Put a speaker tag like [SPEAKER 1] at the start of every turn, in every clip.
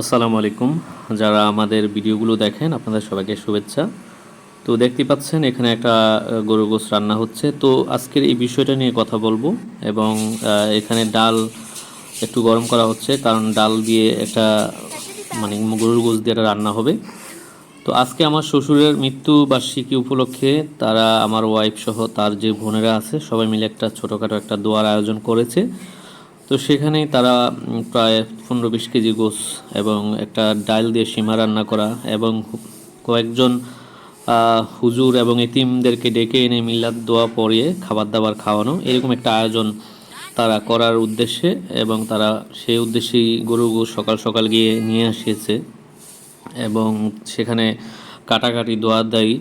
[SPEAKER 1] আসসালামু আলাইকুম। যারা আমাদের ভিডিওগুলো দেখেন, আপনাদের সবাইকে শুভেচ্ছা। তো দেখতে পাচ্ছেন, এখানে একটা গরু গোস রান্না হচ্ছে। তো আজকের এই বিষয়টা নিয়ে কথা বলব এবং এখানে ডাল একটু গরম করা হচ্ছে। কারণ ডাল দিয়ে একটা মানে গরুর গোস দিয়ে একটা রান্না হবে। তো আজকে আমার শ্বশুরের মৃত্যু বার্ষিকী উপলক্ষে তারা, আমার ওয়াইফ সহ তার যে বোনেরা আছে, সবাই মিলে একটা ছোটোখাটো একটা দোয়ার আয়োজন করেছে। তো সেখানেই তারা প্রায় পনেরো বিশ কেজি গোস এবং একটা ডাল দিয়ে সীমা রান্না করা এবং কয়েকজন হুজুর এবং এতিমদেরকে ডেকে এনে মিলাদ দোয়া পরিয়ে খাবার দাবার খাওয়ানো, এরকম একটা আয়োজন তারা করার উদ্দেশ্যে এবং তারা সেই উদ্দেশ্যেই গরু গোস সকাল সকাল গিয়ে নিয়ে আসিয়েছে এবং সেখানে কাটাকাটি দোয়া দেয়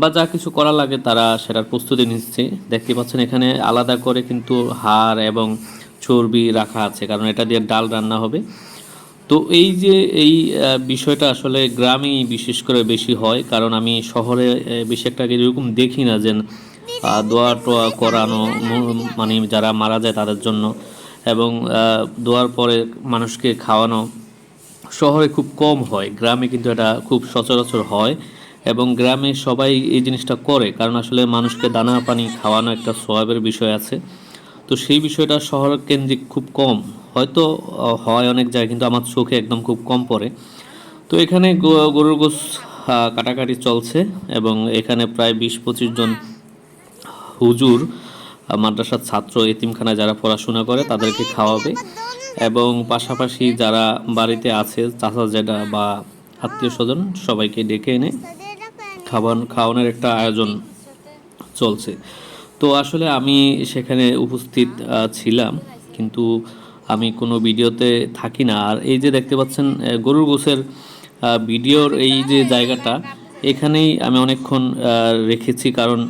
[SPEAKER 1] বা যা কিছু করা লাগে তারা সেটার প্রস্তুতি নিচ্ছে। দেখতে পাচ্ছেন এখানে আলাদা করে কিন্তু হাড় এবং চর্বি রাখা আছে, কারণ এটা দিয়ে ডাল রান্না হবে। তো এই যে এই বিষয়টা আসলে গ্রামেই বিশেষ করে বেশি হয়, কারণ আমি শহরে বেশি একটা এরকম দেখি না যে দোয়া টোয়া করানো মানে যারা মারা যায় তাদের জন্য। এবং দোয়ার পরে মানুষকে খাওয়ানো শহরে খুব কম হয়, গ্রামে কিন্তু এটা খুব সচরাচর হয়। এবং গ্রামে সবাই এই জিনিসটা করে, কারণ আসলে মানুষকে দানা পানি খাওয়ানো একটা সোয়াবের বিষয় আছে। তো সেই বিষয়টা শহর কেন্দ্রিক খুব কম। হয়তো হয় অনেক জায়গায়, কিন্তু আমার চোখে একদম খুব কম পড়ে। তো এখানে গরুর গোস কাটাকাটি চলছে এবং এখানে প্রায় বিশ পঁচিশ জন হুজুর মাদ্রাসার ছাত্র, এতিমখানায় যারা পড়াশোনা করে তাদেরকে খাওয়াবে এবং পাশাপাশি যারা বাড়িতে আছে, চাচা জেঠা বা আত্মীয় স্বজন, সবাইকে ডেকে এনে খাবার খাওয়ানোর একটা আয়োজন চলছে। তো আসলে আমি সেখানে উপস্থিত ছিলাম। কিন্তু আমি কোনো ভিডিওতে থাকি না। আর এই যে দেখতে পাচ্ছেন গরুর গোসের ভিডিওর এই যে জায়গাটা, এখানেই আমি অনেকক্ষণ রেখেছি। কারণ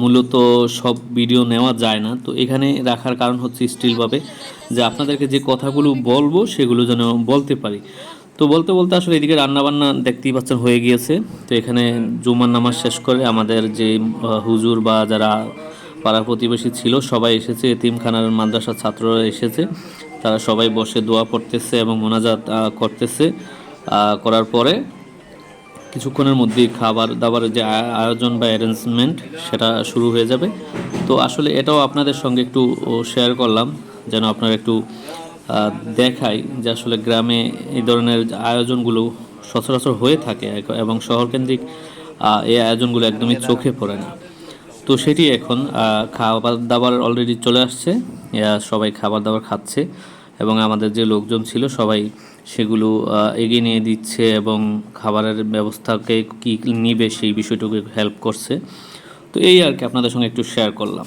[SPEAKER 1] মূলত সব ভিডিও নেওয়া যায় না। তো এখানে রাখার কারণ হচ্ছে স্টিলভাবে যে আপনাদেরকে যে কথাগুলো বলব, সেগুলো যেন বলতে পারি। তো বলতে বলতে আসলে এদিকে রান্নাবান্না দেখতেই পাচ্ছেন হয়ে গিয়েছে। তো এখানে জুমার নামাজ শেষ করে আমাদের যে হুজুর বা যারা পাড়া প্রতিবেশী ছিল, সবাই এসেছে। এতিমখানার মাদ্রাসার ছাত্ররা এসেছে। তারা সবাই বসে দোয়া পড়তেছে এবং মোনাজাত করতেছে। করার পরে কিছুক্ষণের মধ্যেই খাবার দাবারের যে আয়োজন বা অ্যারেঞ্জমেন্ট সেটা শুরু হয়ে যাবে। তো আসলে এটাও আপনাদের সঙ্গে একটু শেয়ার করলাম। যেন আপনারা একটু দেখাই যে আসলে গ্রামে এই ধরনের আয়োজনগুলো সচরাচর হয়ে থাকে এবং শহরকেন্দ্রিক এই আয়োজনগুলো একদমই চোখে পড়ে না। তো সেটি এখন খাবার দাবার অলরেডি চলে আসছে। সবাই খাবার দাবার খাচ্ছে এবং আমাদের যে লোকজন ছিল সবাই সেগুলো এগিয়ে নিয়ে দিচ্ছে এবং খাবারের ব্যবস্থাকে কী নিবে সেই বিষয়টুকু হেল্প করছে। তো এই আর কি আপনাদের সঙ্গে একটু শেয়ার করলাম।